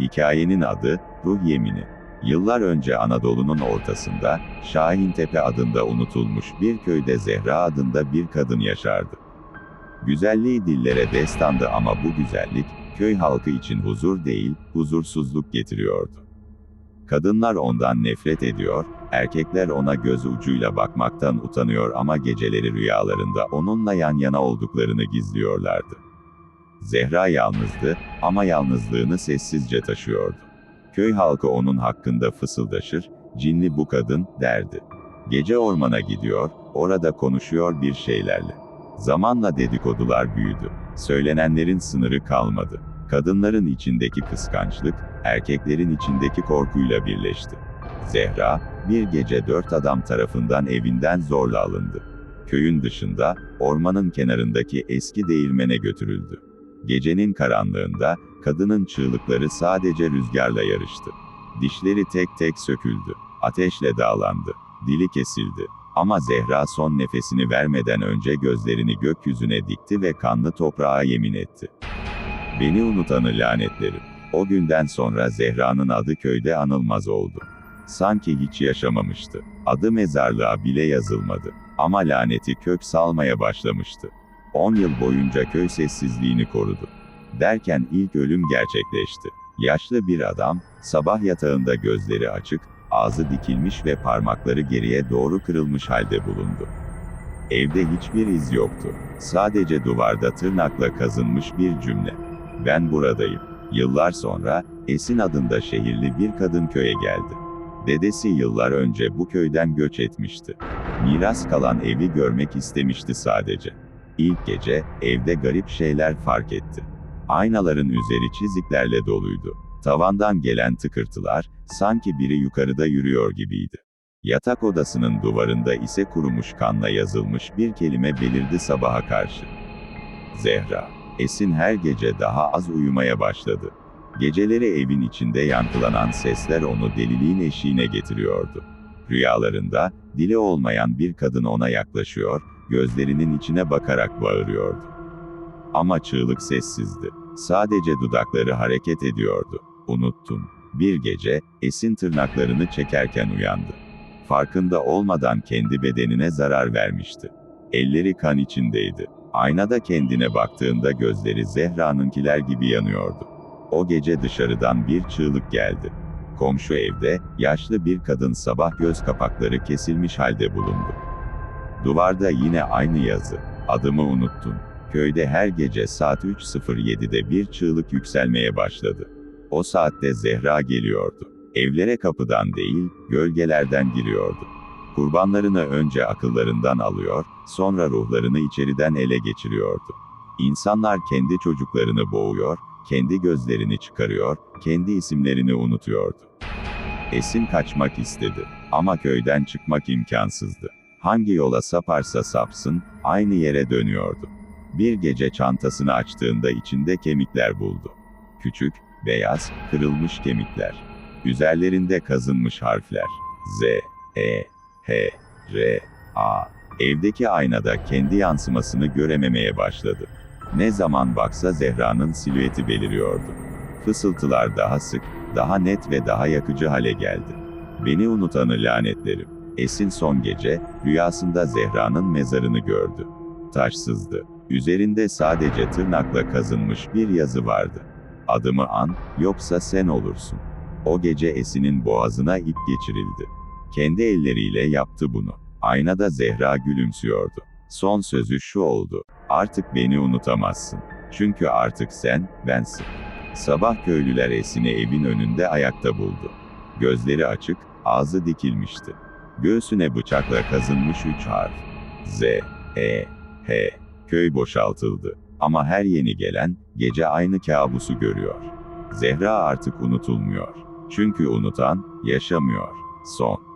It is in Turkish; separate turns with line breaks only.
Hikayenin adı, Ruh Yemini. Yıllar önce Anadolu'nun ortasında, Şahintepe adında unutulmuş bir köyde Zehra adında bir kadın yaşardı. Güzelliği dillere destandı ama bu güzellik, köy halkı için huzur değil, huzursuzluk getiriyordu. Kadınlar ondan nefret ediyor, erkekler ona göz ucuyla bakmaktan utanıyor ama geceleri rüyalarında onunla yan yana olduklarını gizliyorlardı. Zehra yalnızdı ama yalnızlığını sessizce taşıyordu. Köy halkı onun hakkında fısıldaşır, cinli bu kadın, derdi. Gece ormana gidiyor, orada konuşuyor bir şeylerle. Zamanla dedikodular büyüdü. Söylenenlerin sınırı kalmadı. Kadınların içindeki kıskançlık, erkeklerin içindeki korkuyla birleşti. Zehra, bir gece dört adam tarafından evinden zorla alındı. Köyün dışında, ormanın kenarındaki eski değirmene götürüldü. Gecenin karanlığında, kadının çığlıkları sadece rüzgarla yarıştı. Dişleri tek tek söküldü. Ateşle dağlandı. Dili kesildi. Ama Zehra son nefesini vermeden önce gözlerini gökyüzüne dikti ve kanlı toprağa yemin etti. Beni unutanı lanetlerim. O günden sonra Zehra'nın adı köyde anılmaz oldu. Sanki hiç yaşamamıştı. Adı mezarlığa bile yazılmadı. Ama laneti kök salmaya başlamıştı. 10 yıl boyunca köy sessizliğini korudu. Derken ilk ölüm gerçekleşti. Yaşlı bir adam, sabah yatağında gözleri açık, ağzı dikilmiş ve parmakları geriye doğru kırılmış halde bulundu. Evde hiçbir iz yoktu. Sadece duvarda tırnakla kazınmış bir cümle. Ben buradayım. Yıllar sonra, Esin adında şehirli bir kadın köye geldi. Dedesi yıllar önce bu köyden göç etmişti. Miras kalan evi görmek istemişti sadece. İlk gece, evde garip şeyler fark etti. Aynaların üzeri çiziklerle doluydu. Tavandan gelen tıkırtılar, sanki biri yukarıda yürüyor gibiydi. Yatak odasının duvarında ise kurumuş kanla yazılmış bir kelime belirdi sabaha karşı. Zehra. Esin her gece daha az uyumaya başladı. Geceleri evin içinde yankılanan sesler onu deliliğin eşiğine getiriyordu. Rüyalarında, dili olmayan bir kadın ona yaklaşıyor, gözlerinin içine bakarak bağırıyordu. Ama çığlık sessizdi. Sadece dudakları hareket ediyordu. Unuttun. Bir gece, Esin tırnaklarını çekerken uyandı. Farkında olmadan kendi bedenine zarar vermişti. Elleri kan içindeydi. Aynada kendine baktığında gözleri Zehra'nınkiler gibi yanıyordu. O gece dışarıdan bir çığlık geldi. Komşu evde, yaşlı bir kadın sabah göz kapakları kesilmiş halde bulundu. Duvarda yine aynı yazı. Adımı unuttun. Köyde her gece saat 3.07'de bir çığlık yükselmeye başladı. O saatte Zehra geliyordu. Evlere kapıdan değil, gölgelerden giriyordu. Kurbanlarını önce akıllarından alıyor, sonra ruhlarını içeriden ele geçiriyordu. İnsanlar kendi çocuklarını boğuyor, kendi gözlerini çıkarıyor, kendi isimlerini unutuyordu. Esin kaçmak istedi ama köyden çıkmak imkansızdı. Hangi yola saparsa sapsın, aynı yere dönüyordu. Bir gece çantasını açtığında içinde kemikler buldu. Küçük, beyaz, kırılmış kemikler. Üzerlerinde kazınmış harfler. Z, E, H, R, A. Evdeki aynada kendi yansımasını görememeye başladı. Ne zaman baksa Zehra'nın silüeti beliriyordu. Fısıltılar daha sık, daha net ve daha yakıcı hale geldi. Beni unutanı lanetlerim. Esin son gece, rüyasında Zehra'nın mezarını gördü. Taşsızdı. Üzerinde sadece tırnakla kazınmış bir yazı vardı. Adımı an, yoksa sen olursun. O gece Esin'in boğazına ip geçirildi. Kendi elleriyle yaptı bunu. Aynada Zehra gülümsüyordu. Son sözü şu oldu. Artık beni unutamazsın. Çünkü artık sen, bensin. Sabah köylüler Esin'i evin önünde ayakta buldu. Gözleri açık, ağzı dikilmişti. Göğsüne bıçakla kazınmış üç harf. Z, E, H. Köy boşaltıldı. Ama her yeni gelen, gece aynı kabusu görüyor. Zehra artık unutulmuyor. Çünkü unutan, yaşamıyor. Son.